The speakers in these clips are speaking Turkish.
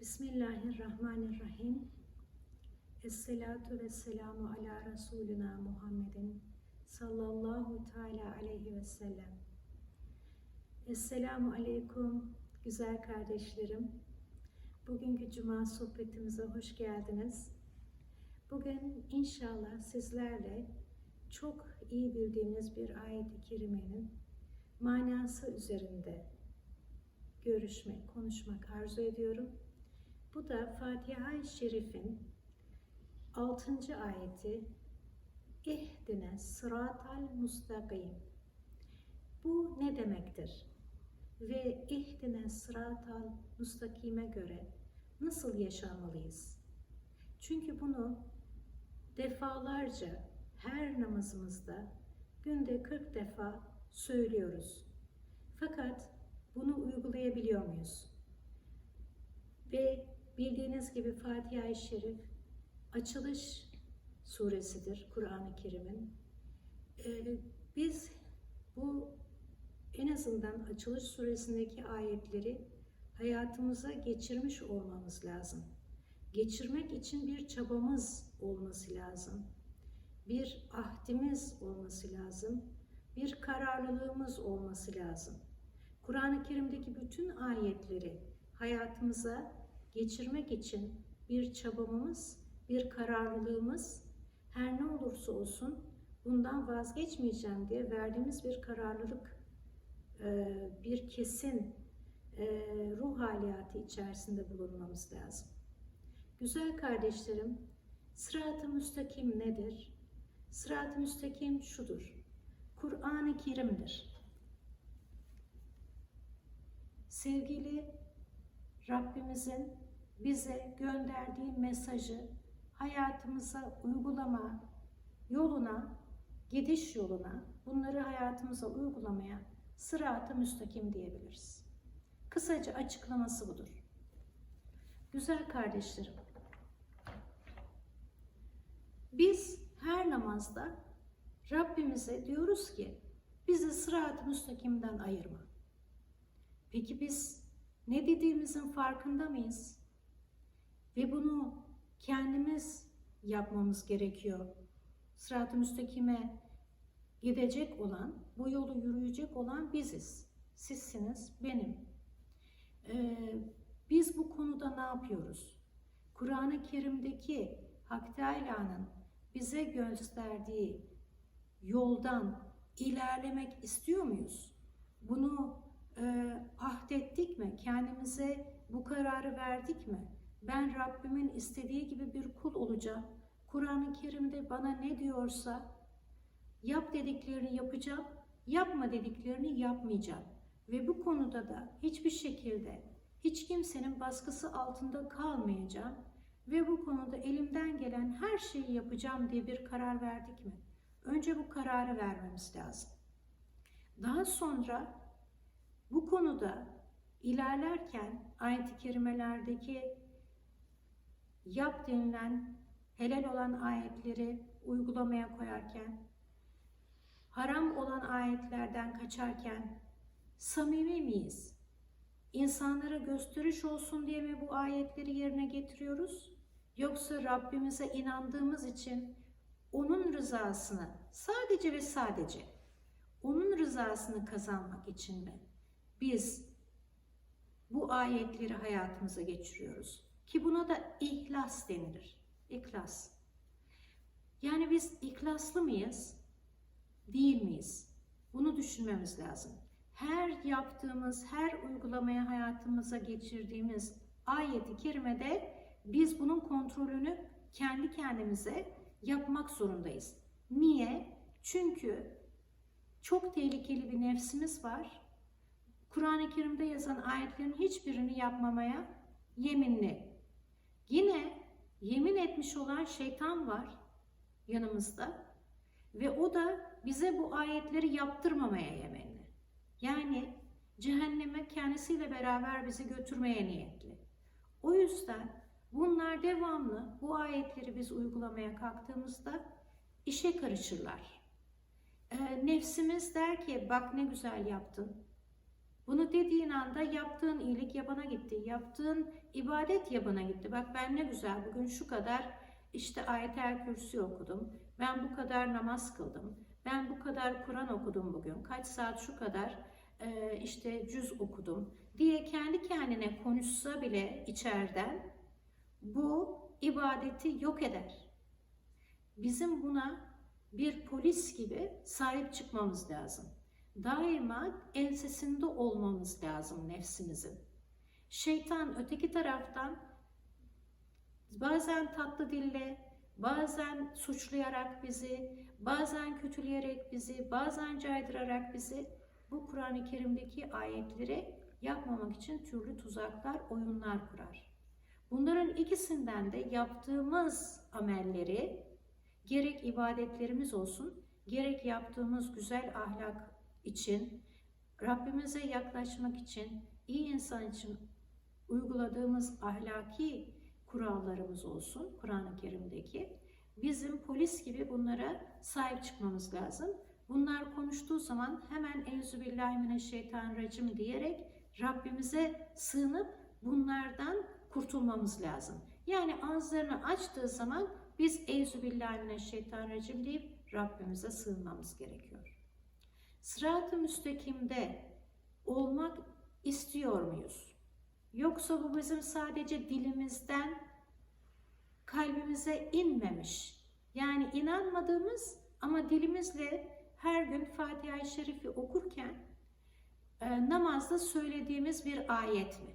Bismillahirrahmanirrahim. Esselatu ve selamu ala Resulina Muhammedin sallallahu teala aleyhi ve sellem. Esselamu aleyküm güzel kardeşlerim. Bugünkü cuma sohbetimize hoş geldiniz. Bugün inşallah sizlerle çok iyi bildiğiniz bir ayet-i kerimenin manası üzerinde görüşmek, konuşmak arzu ediyorum. Bu da Fatiha-i Şerif'in 6. ayeti İhdine sıratal mustakim. Bu ne demektir? Ve ihdine sıratal mustakime göre nasıl yaşamalıyız? Çünkü bunu defalarca her namazımızda günde 40 defa söylüyoruz. Fakat bunu uygulayabiliyor muyuz? Ve bildiğiniz gibi Fatiha-i Şerif açılış suresidir Kur'an-ı Kerim'in. Ee, biz bu en azından açılış suresindeki ayetleri hayatımıza geçirmiş olmamız lazım. Geçirmek için bir çabamız olması lazım. Bir ahdimiz olması lazım. Bir kararlılığımız olması lazım. Kur'an-ı Kerim'deki bütün ayetleri hayatımıza geçirmek için bir çabamız, bir kararlılığımız her ne olursa olsun bundan vazgeçmeyeceğim diye verdiğimiz bir kararlılık, bir kesin ruh haliyatı içerisinde bulunmamız lazım. Güzel kardeşlerim, sırat-ı müstakim nedir? Sırat-ı müstakim şudur. Kur'an-ı Kerim'dir. Sevgili Rabbimizin bize gönderdiği mesajı hayatımıza uygulama yoluna, gidiş yoluna, bunları hayatımıza uygulamaya sırat-ı müstakim diyebiliriz. Kısaca açıklaması budur. Güzel kardeşlerim, biz her namazda Rabbimize diyoruz ki bizi sırat-ı müstakimden ayırma. Peki biz ne dediğimizin farkında mıyız? Ve bunu kendimiz yapmamız gerekiyor. Sırat-ı müstakime gidecek olan, bu yolu yürüyecek olan biziz. Sizsiniz, benim. Ee, biz bu konuda ne yapıyoruz? Kur'an-ı Kerim'deki Hak Teala'nın bize gösterdiği yoldan ilerlemek istiyor muyuz? Bunu e, ahdettik mi? Kendimize bu kararı verdik mi? Ben Rabbimin istediği gibi bir kul olacağım. Kur'an-ı Kerim'de bana ne diyorsa yap dediklerini yapacağım, yapma dediklerini yapmayacağım. Ve bu konuda da hiçbir şekilde hiç kimsenin baskısı altında kalmayacağım ve bu konuda elimden gelen her şeyi yapacağım diye bir karar verdik mi? Önce bu kararı vermemiz lazım. Daha sonra bu konuda ilerlerken ayet-i kerimelerdeki yap denilen helal olan ayetleri uygulamaya koyarken, haram olan ayetlerden kaçarken samimi miyiz? İnsanlara gösteriş olsun diye mi bu ayetleri yerine getiriyoruz? Yoksa Rabbimize inandığımız için onun rızasını sadece ve sadece onun rızasını kazanmak için mi biz bu ayetleri hayatımıza geçiriyoruz? Ki buna da ihlas denilir. İhlas. Yani biz ihlaslı mıyız? Değil miyiz? Bunu düşünmemiz lazım. Her yaptığımız, her uygulamaya hayatımıza geçirdiğimiz ayeti kerimede biz bunun kontrolünü kendi kendimize yapmak zorundayız. Niye? Çünkü çok tehlikeli bir nefsimiz var. Kur'an-ı Kerim'de yazan ayetlerin hiçbirini yapmamaya yeminli. Yine yemin etmiş olan şeytan var yanımızda ve o da bize bu ayetleri yaptırmamaya yeminli. Yani cehenneme kendisiyle beraber bizi götürmeye niyetli. O yüzden bunlar devamlı bu ayetleri biz uygulamaya kalktığımızda işe karışırlar. E, nefsimiz der ki bak ne güzel yaptın. Bunu dediğin anda yaptığın iyilik yabana gitti. Yaptığın ibadet yabana gitti. Bak ben ne güzel bugün şu kadar işte ayetel kürsü okudum. Ben bu kadar namaz kıldım. Ben bu kadar Kur'an okudum bugün. Kaç saat şu kadar e, işte cüz okudum diye kendi kendine konuşsa bile içeriden bu ibadeti yok eder. Bizim buna bir polis gibi sahip çıkmamız lazım. Daima ensesinde olmamız lazım nefsimizin. Şeytan öteki taraftan bazen tatlı dille, bazen suçlayarak bizi, bazen kötüleyerek bizi, bazen caydırarak bizi bu Kur'an-ı Kerim'deki ayetleri yapmamak için türlü tuzaklar, oyunlar kurar. Bunların ikisinden de yaptığımız amelleri gerek ibadetlerimiz olsun, gerek yaptığımız güzel ahlak için, Rabbimize yaklaşmak için, iyi insan için uyguladığımız ahlaki kurallarımız olsun Kur'an-ı Kerim'deki. Bizim polis gibi bunlara sahip çıkmamız lazım. Bunlar konuştuğu zaman hemen Euzubillahimineşşeytanirracim diyerek Rabbimize sığınıp bunlardan kurtulmamız lazım. Yani ağızlarını açtığı zaman biz Euzubillahimineşşeytanirracim deyip Rabbimize sığınmamız gerekiyor. Sırat-ı müstakimde olmak istiyor muyuz? Yoksa bu bizim sadece dilimizden kalbimize inmemiş. Yani inanmadığımız ama dilimizle her gün Fatiha-i Şerif'i okurken e, namazda söylediğimiz bir ayet mi?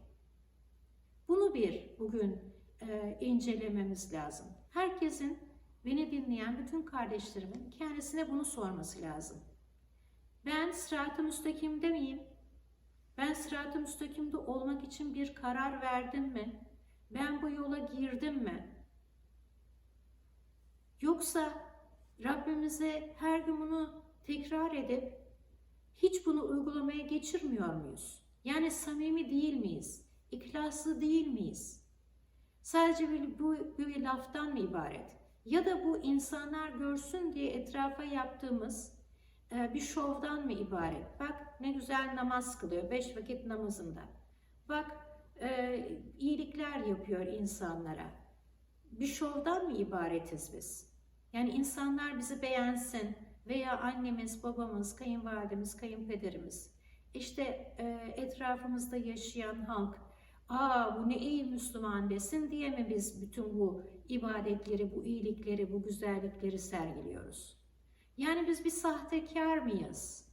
Bunu bir bugün e, incelememiz lazım. Herkesin beni dinleyen bütün kardeşlerimin kendisine bunu sorması lazım. Ben sırat-ı müstakimde miyim? Ben sırat-ı müstakimde olmak için bir karar verdim mi? Ben bu yola girdim mi? Yoksa Rabbimize her gün bunu tekrar edip hiç bunu uygulamaya geçirmiyor muyuz? Yani samimi değil miyiz? İhlaslı değil miyiz? Sadece bir, bu, bir laftan mı ibaret? Ya da bu insanlar görsün diye etrafa yaptığımız bir şovdan mı ibaret? Bak ne güzel namaz kılıyor, beş vakit namazında. Bak e, iyilikler yapıyor insanlara. Bir şovdan mı ibaretiz biz? Yani insanlar bizi beğensin veya annemiz, babamız, kayınvalidemiz, kayınpederimiz, işte e, etrafımızda yaşayan halk, aa bu ne iyi Müslüman desin diye mi biz bütün bu ibadetleri, bu iyilikleri, bu güzellikleri sergiliyoruz? Yani biz bir sahtekar mıyız?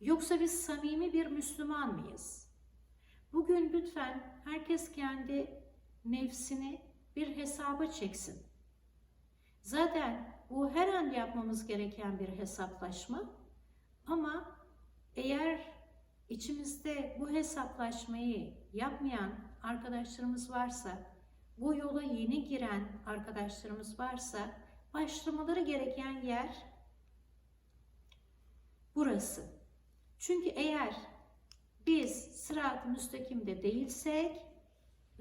Yoksa biz samimi bir Müslüman mıyız? Bugün lütfen herkes kendi nefsini bir hesaba çeksin. Zaten bu her an yapmamız gereken bir hesaplaşma. Ama eğer içimizde bu hesaplaşmayı yapmayan arkadaşlarımız varsa, bu yola yeni giren arkadaşlarımız varsa başlamaları gereken yer burası. Çünkü eğer biz sırat-ı müstakimde değilsek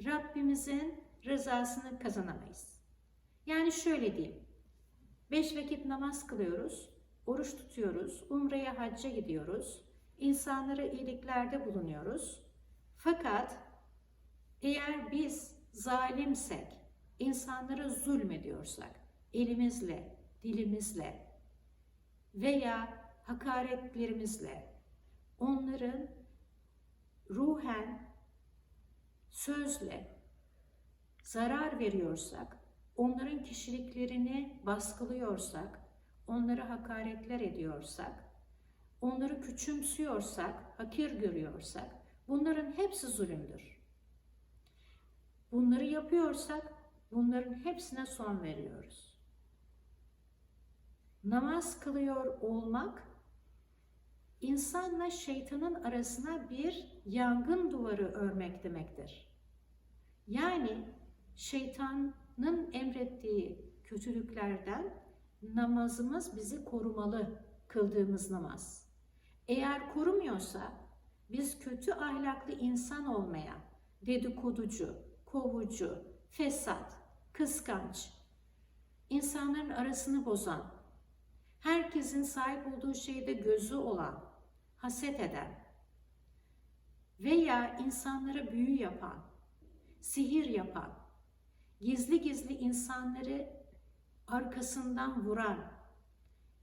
Rabbimizin rızasını kazanamayız. Yani şöyle diyeyim. Beş vakit namaz kılıyoruz, oruç tutuyoruz, umreye hacca gidiyoruz, insanlara iyiliklerde bulunuyoruz. Fakat eğer biz zalimsek, insanlara zulmediyorsak, elimizle, dilimizle veya hakaretlerimizle onların ruhen, sözle zarar veriyorsak, onların kişiliklerini baskılıyorsak, onları hakaretler ediyorsak, onları küçümsüyorsak, hakir görüyorsak, bunların hepsi zulümdür. Bunları yapıyorsak, bunların hepsine son veriyoruz. Namaz kılıyor olmak, insanla şeytanın arasına bir yangın duvarı örmek demektir. Yani şeytanın emrettiği kötülüklerden namazımız bizi korumalı kıldığımız namaz. Eğer korumuyorsa biz kötü ahlaklı insan olmaya, dedikoducu, kovucu, fesat, kıskanç, insanların arasını bozan, herkesin sahip olduğu şeyde gözü olan, haset eden, veya insanlara büyü yapan, sihir yapan, gizli gizli insanları arkasından vuran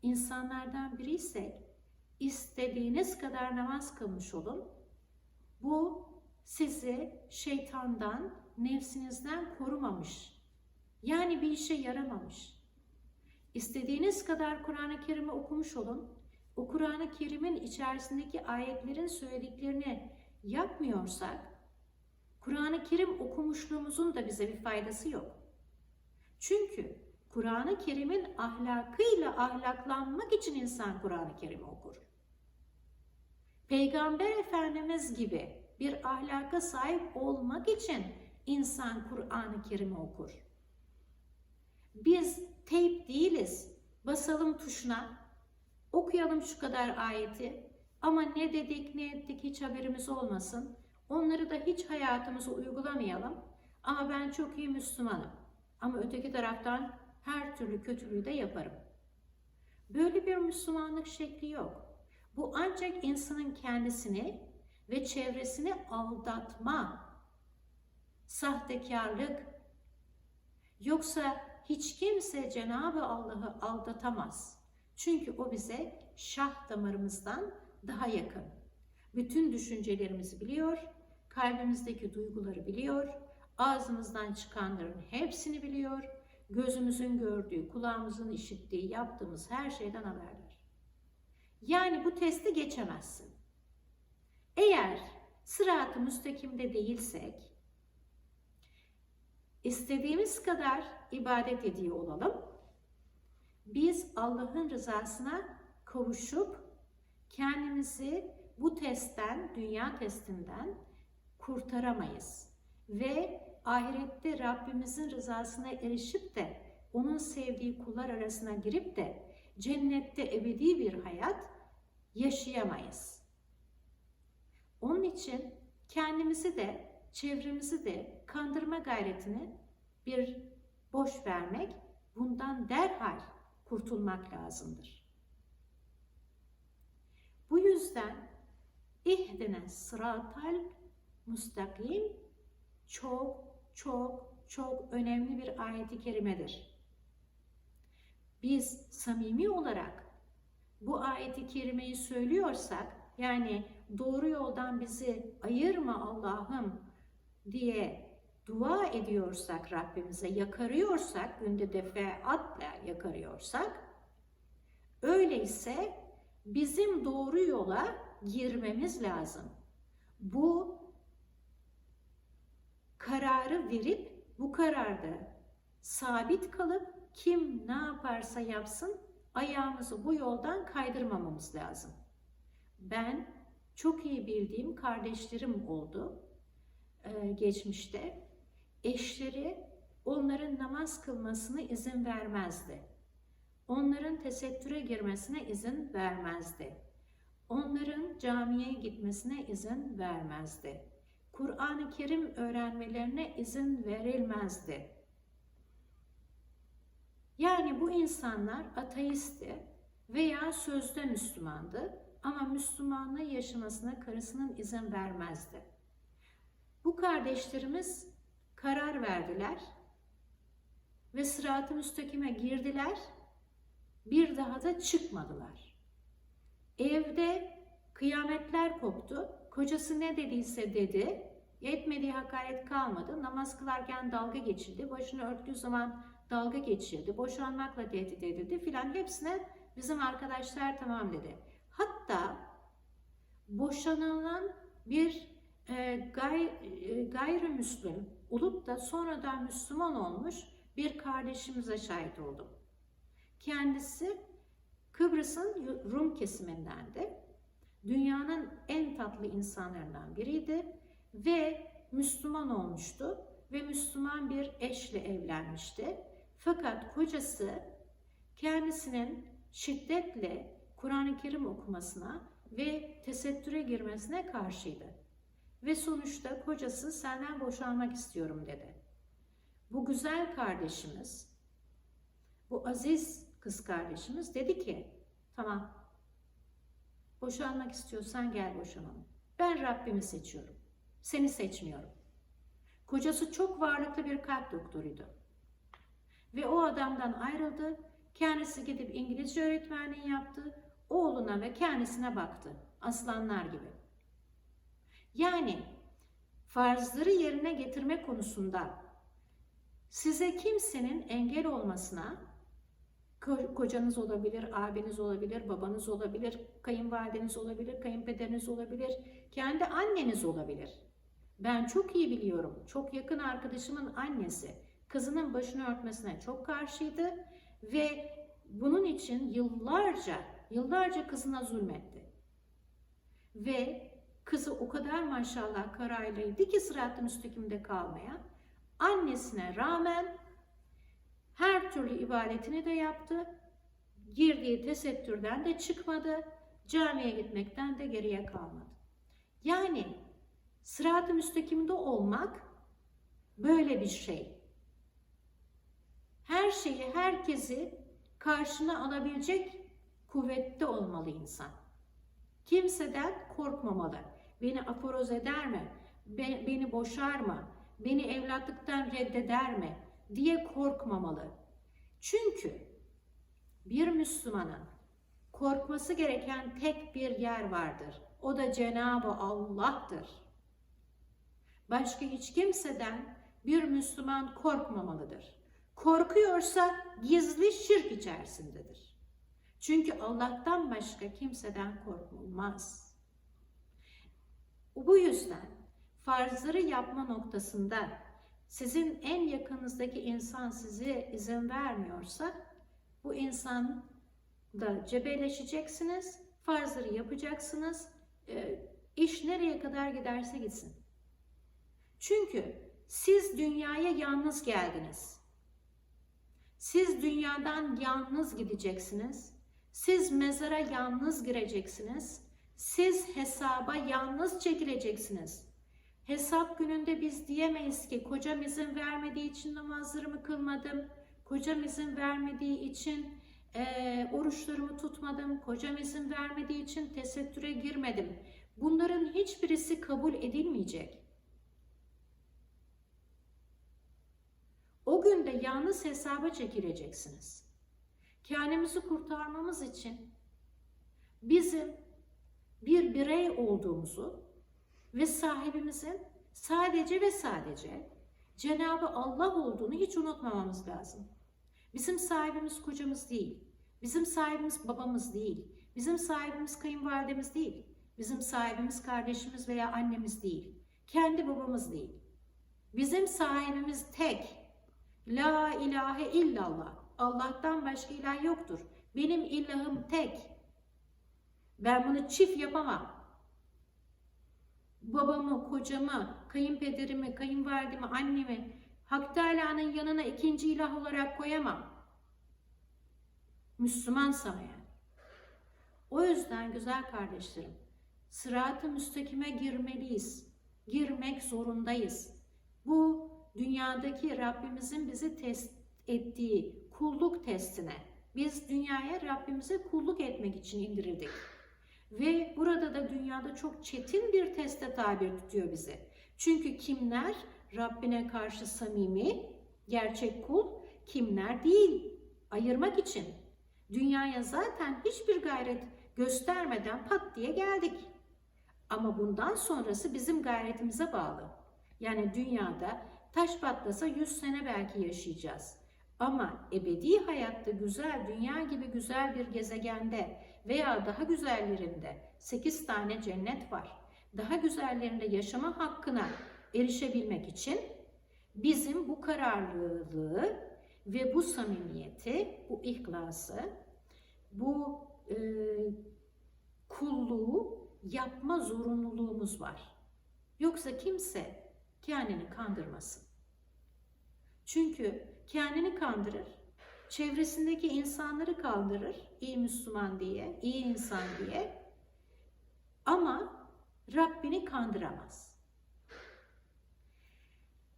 insanlardan biriysek istediğiniz kadar namaz kılmış olun. Bu sizi şeytandan, nefsinizden korumamış. Yani bir işe yaramamış. İstediğiniz kadar Kur'an-ı Kerim'i okumuş olun. O Kur'an-ı Kerim'in içerisindeki ayetlerin söylediklerini yapmıyorsak, Kur'an-ı Kerim okumuşluğumuzun da bize bir faydası yok. Çünkü Kur'an-ı Kerim'in ahlakıyla ahlaklanmak için insan Kur'an-ı Kerim'i okur. Peygamber Efendimiz gibi bir ahlaka sahip olmak için insan Kur'an-ı Kerim'i okur. Biz teyp değiliz. Basalım tuşuna, okuyalım şu kadar ayeti ama ne dedik ne ettik hiç haberimiz olmasın. Onları da hiç hayatımıza uygulamayalım. Ama ben çok iyi Müslümanım. Ama öteki taraftan her türlü kötülüğü de yaparım. Böyle bir Müslümanlık şekli yok. Bu ancak insanın kendisini ve çevresini aldatma, sahtekarlık. Yoksa hiç kimse Cenab-ı Allah'ı aldatamaz. Çünkü o bize şah damarımızdan daha yakın. Bütün düşüncelerimizi biliyor, kalbimizdeki duyguları biliyor, ağzımızdan çıkanların hepsini biliyor, gözümüzün gördüğü, kulağımızın işittiği, yaptığımız her şeyden haberler. Yani bu testi geçemezsin. Eğer sırat-ı müstakimde değilsek, istediğimiz kadar ibadet ediyor olalım, biz Allah'ın rızasına kavuşup kendimizi bu testten, dünya testinden kurtaramayız. Ve ahirette Rabbimizin rızasına erişip de onun sevdiği kullar arasına girip de cennette ebedi bir hayat yaşayamayız. Onun için kendimizi de çevremizi de kandırma gayretini bir boş vermek, bundan derhal kurtulmak lazımdır. Bu yüzden ihdine sıratal müstakim çok çok çok önemli bir ayeti kerimedir. Biz samimi olarak bu ayeti kerimeyi söylüyorsak yani doğru yoldan bizi ayırma Allah'ım diye dua ediyorsak Rabbimize, yakarıyorsak, günde defaatle yakarıyorsak, öyleyse bizim doğru yola girmemiz lazım. Bu kararı verip bu kararda sabit kalıp kim ne yaparsa yapsın ayağımızı bu yoldan kaydırmamamız lazım. Ben çok iyi bildiğim kardeşlerim oldu geçmişte. Eşleri onların namaz kılmasına izin vermezdi. Onların tesettüre girmesine izin vermezdi. Onların camiye gitmesine izin vermezdi. Kur'an-ı Kerim öğrenmelerine izin verilmezdi. Yani bu insanlar ateistti veya sözde Müslümandı ama Müslümanlığı yaşamasına karısının izin vermezdi. Bu kardeşlerimiz karar verdiler ve sırat-ı müstakime girdiler, bir daha da çıkmadılar. Evde kıyametler koptu, kocası ne dediyse dedi, etmediği hakaret kalmadı, namaz kılarken dalga geçildi, başını örttüğü zaman dalga geçildi, boşanmakla tehdit edildi filan. Hepsine bizim arkadaşlar tamam dedi. Hatta boşanılan bir e, gay, e, gayrimüslim olup da sonradan Müslüman olmuş bir kardeşimize şahit oldum. Kendisi Kıbrıs'ın Rum kesimindendi. Dünyanın en tatlı insanlarından biriydi ve Müslüman olmuştu ve Müslüman bir eşle evlenmişti. Fakat kocası kendisinin şiddetle Kur'an-ı Kerim okumasına ve tesettüre girmesine karşıydı. Ve sonuçta kocası senden boşanmak istiyorum dedi. Bu güzel kardeşimiz, bu aziz kız kardeşimiz dedi ki tamam boşanmak istiyorsan gel boşanalım. Ben Rabbimi seçiyorum. Seni seçmiyorum. Kocası çok varlıklı bir kalp doktoruydu. Ve o adamdan ayrıldı. Kendisi gidip İngilizce öğretmenliği yaptı. Oğluna ve kendisine baktı. Aslanlar gibi. Yani farzları yerine getirme konusunda size kimsenin engel olmasına ko- kocanız olabilir, abiniz olabilir, babanız olabilir, kayınvalideniz olabilir, kayınpederiniz olabilir, kendi anneniz olabilir. Ben çok iyi biliyorum. Çok yakın arkadaşımın annesi kızının başını örtmesine çok karşıydı ve bunun için yıllarca, yıllarca kızına zulmetti. Ve kızı o kadar maşallah kararlıydı ki sırat-ı müstakimde kalmaya. Annesine rağmen her türlü ibadetini de yaptı. Girdiği tesettürden de çıkmadı. Camiye gitmekten de geriye kalmadı. Yani sırat-ı müstakimde olmak böyle bir şey. Her şeyi, herkesi karşına alabilecek kuvvette olmalı insan. Kimseden korkmamalı. Beni aforoz eder mi? Be- Beni boşar mı? Beni evlatlıktan reddeder mi? diye korkmamalı. Çünkü bir Müslümanın korkması gereken tek bir yer vardır. O da Cenab-ı Allah'tır. Başka hiç kimseden bir Müslüman korkmamalıdır. Korkuyorsa gizli şirk içerisindedir. Çünkü Allah'tan başka kimseden korkulmaz. Bu yüzden farzları yapma noktasında sizin en yakınızdaki insan size izin vermiyorsa bu insan da cebelleşeceksiniz, farzları yapacaksınız, e, iş nereye kadar giderse gitsin. Çünkü siz dünyaya yalnız geldiniz. Siz dünyadan yalnız gideceksiniz. Siz mezara yalnız gireceksiniz. Siz hesaba yalnız çekileceksiniz. Hesap gününde biz diyemeyiz ki kocam izin vermediği için namazlarımı kılmadım. Kocam izin vermediği için e, oruçlarımı tutmadım. Kocam izin vermediği için tesettüre girmedim. Bunların hiçbirisi kabul edilmeyecek. O günde yalnız hesaba çekileceksiniz. Kendimizi kurtarmamız için bizim bir birey olduğumuzu ve sahibimizin sadece ve sadece Cenabı Allah olduğunu hiç unutmamamız lazım. Bizim sahibimiz kocamız değil. Bizim sahibimiz babamız değil. Bizim sahibimiz kayınvalidemiz değil. Bizim sahibimiz kardeşimiz veya annemiz değil. Kendi babamız değil. Bizim sahibimiz tek. La ilahe illallah. Allah'tan başka ilah yoktur. Benim ilahım tek. Ben bunu çift yapamam. Babamı, kocamı, kayınpederimi, kayınvalidemi, annemi Hak Teala'nın yanına ikinci ilah olarak koyamam. Müslümansam eğer. O yüzden güzel kardeşlerim, sırat-ı müstakime girmeliyiz. Girmek zorundayız. Bu dünyadaki Rabbimizin bizi test ettiği kulluk testine. Biz dünyaya Rabbimize kulluk etmek için indirildik. Ve burada da dünyada çok çetin bir teste tabi tutuyor bizi. Çünkü kimler Rabbine karşı samimi, gerçek kul, kimler değil ayırmak için. Dünyaya zaten hiçbir gayret göstermeden pat diye geldik. Ama bundan sonrası bizim gayretimize bağlı. Yani dünyada taş patlasa 100 sene belki yaşayacağız. Ama ebedi hayatta güzel, dünya gibi güzel bir gezegende veya daha güzellerinde 8 tane cennet var. Daha güzellerinde yaşama hakkına erişebilmek için bizim bu kararlılığı ve bu samimiyeti, bu ihlası, bu e, kulluğu yapma zorunluluğumuz var. Yoksa kimse kendini kandırmasın. Çünkü kendini kandırır, çevresindeki insanları kandırır, iyi Müslüman diye, iyi insan diye. Ama Rabbini kandıramaz.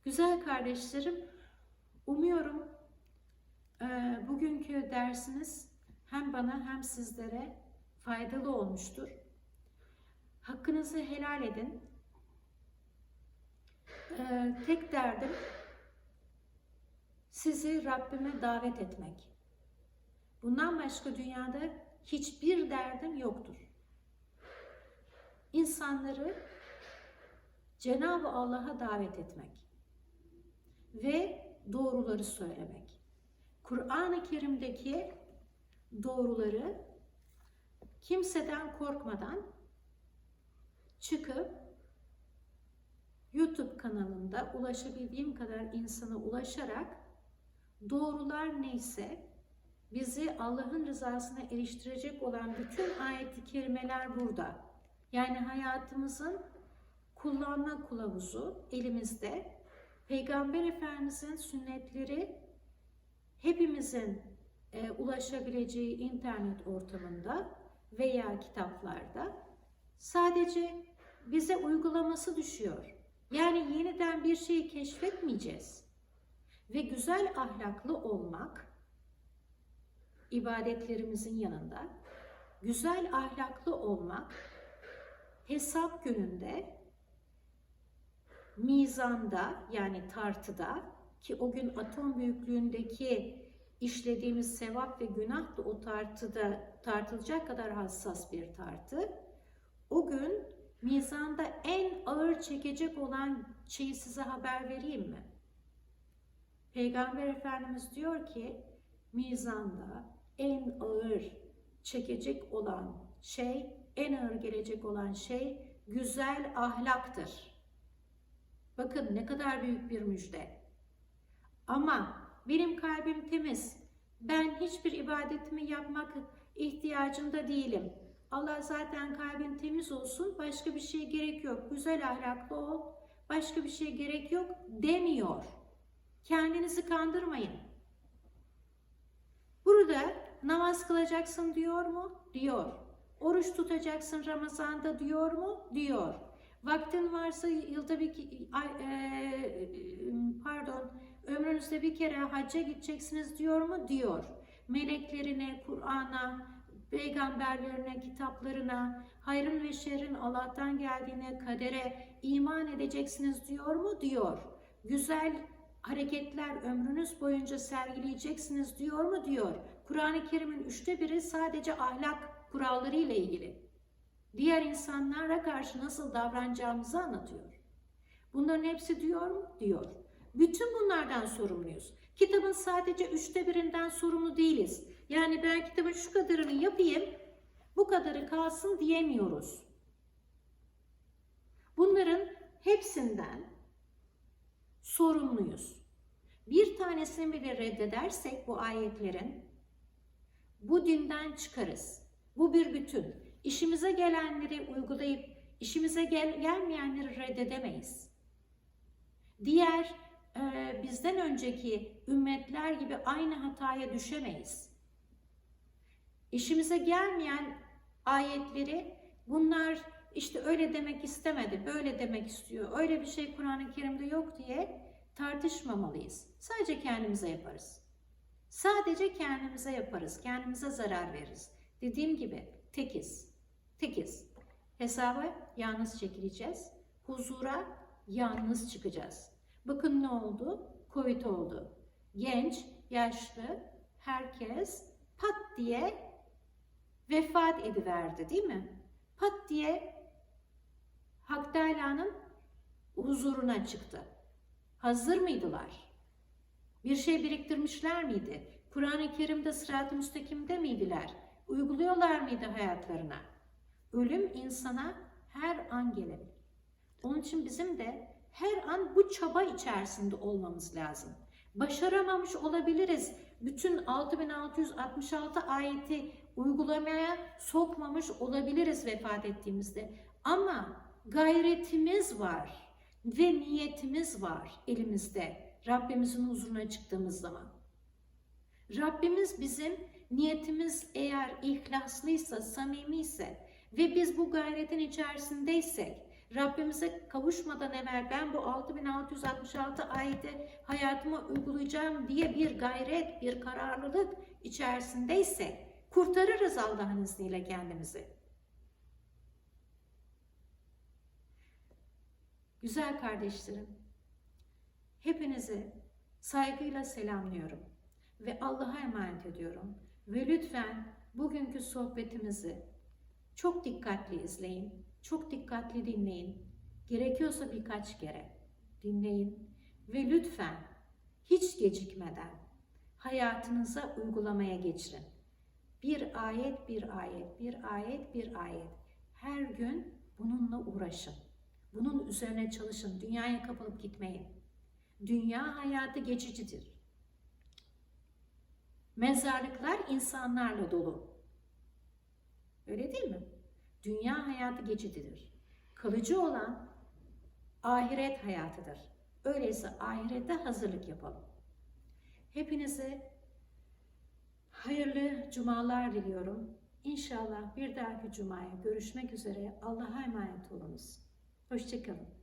Güzel kardeşlerim, umuyorum e, bugünkü dersiniz hem bana hem sizlere faydalı olmuştur. Hakkınızı helal edin. Ee, tek derdim sizi Rabbime davet etmek. Bundan başka dünyada hiçbir derdim yoktur. İnsanları Cenab-ı Allah'a davet etmek ve doğruları söylemek. Kur'an-ı Kerim'deki doğruları kimseden korkmadan çıkıp YouTube kanalında ulaşabildiğim kadar insana ulaşarak doğrular neyse bizi Allah'ın rızasına eriştirecek olan bütün ayet-i kerimeler burada. Yani hayatımızın kullanma kılavuzu elimizde. Peygamber Efendimizin sünnetleri hepimizin e, ulaşabileceği internet ortamında veya kitaplarda sadece bize uygulaması düşüyor. Yani yeniden bir şeyi keşfetmeyeceğiz. Ve güzel ahlaklı olmak ibadetlerimizin yanında güzel ahlaklı olmak hesap gününde mizanda yani tartıda ki o gün atom büyüklüğündeki işlediğimiz sevap ve günah da o tartıda tartılacak kadar hassas bir tartı. O gün mizanda en ağır çekecek olan şeyi size haber vereyim mi? Peygamber Efendimiz diyor ki mizanda en ağır çekecek olan şey, en ağır gelecek olan şey güzel ahlaktır. Bakın ne kadar büyük bir müjde. Ama benim kalbim temiz. Ben hiçbir ibadetimi yapmak ihtiyacında değilim. Allah zaten kalbin temiz olsun, başka bir şey gerek yok. Güzel ahlaklı ol, başka bir şey gerek yok demiyor. Kendinizi kandırmayın. Burada namaz kılacaksın diyor mu? Diyor. Oruç tutacaksın Ramazan'da diyor mu? Diyor. Vaktin varsa yılda bir e, pardon ömrünüzde bir kere hacca gideceksiniz diyor mu? Diyor. Meleklerine, Kur'an'a, peygamberlerine, kitaplarına, hayrın ve şerrin Allah'tan geldiğine, kadere iman edeceksiniz diyor mu? Diyor. Güzel hareketler ömrünüz boyunca sergileyeceksiniz diyor mu? Diyor. Kur'an-ı Kerim'in üçte biri sadece ahlak kuralları ile ilgili. Diğer insanlara karşı nasıl davranacağımızı anlatıyor. Bunların hepsi diyor mu? Diyor. Bütün bunlardan sorumluyuz. Kitabın sadece üçte birinden sorumlu değiliz. Yani ben kitabın şu kadarını yapayım, bu kadarı kalsın diyemiyoruz. Bunların hepsinden sorumluyuz. Bir tanesini bile reddedersek bu ayetlerin bu dinden çıkarız. Bu bir bütün. İşimize gelenleri uygulayıp işimize gel gelmeyenleri reddedemeyiz. Diğer e, bizden önceki ümmetler gibi aynı hataya düşemeyiz. İşimize gelmeyen ayetleri bunlar işte öyle demek istemedi, böyle demek istiyor, öyle bir şey Kur'an-ı Kerim'de yok diye tartışmamalıyız. Sadece kendimize yaparız. Sadece kendimize yaparız, kendimize zarar veririz. Dediğim gibi tekiz, tekiz. Hesaba yalnız çekileceğiz, huzura yalnız çıkacağız. Bakın ne oldu? Covid oldu. Genç, yaşlı, herkes pat diye vefat ediverdi değil mi? Pat diye Hak Teala'nın huzuruna çıktı. Hazır mıydılar? Bir şey biriktirmişler miydi? Kur'an-ı Kerim'de sırat-ı müstakimde miydiler? Uyguluyorlar mıydı hayatlarına? Ölüm insana her an gelebilir. Onun için bizim de her an bu çaba içerisinde olmamız lazım. Başaramamış olabiliriz. Bütün 6666 ayeti uygulamaya sokmamış olabiliriz vefat ettiğimizde. Ama gayretimiz var ve niyetimiz var elimizde Rabbimizin huzuruna çıktığımız zaman. Rabbimiz bizim niyetimiz eğer ihlaslıysa, samimiyse ve biz bu gayretin içerisindeysek, Rabbimize kavuşmadan evvel ben bu 6666 ayeti hayatıma uygulayacağım diye bir gayret, bir kararlılık içerisindeysek kurtarırız Allah'ın izniyle kendimizi. Güzel kardeşlerim, hepinizi saygıyla selamlıyorum ve Allah'a emanet ediyorum. Ve lütfen bugünkü sohbetimizi çok dikkatli izleyin, çok dikkatli dinleyin. Gerekiyorsa birkaç kere dinleyin ve lütfen hiç gecikmeden hayatınıza uygulamaya geçirin. Bir ayet, bir ayet, bir ayet, bir ayet. Her gün bununla uğraşın. Bunun üzerine çalışın. Dünyaya kapılıp gitmeyin. Dünya hayatı geçicidir. Mezarlıklar insanlarla dolu. Öyle değil mi? Dünya hayatı geçicidir. Kalıcı olan ahiret hayatıdır. Öyleyse ahirete hazırlık yapalım. Hepinize hayırlı cumalar diliyorum. İnşallah bir dahaki cumaya görüşmek üzere. Allah'a emanet olunuz. Hoşçakalın.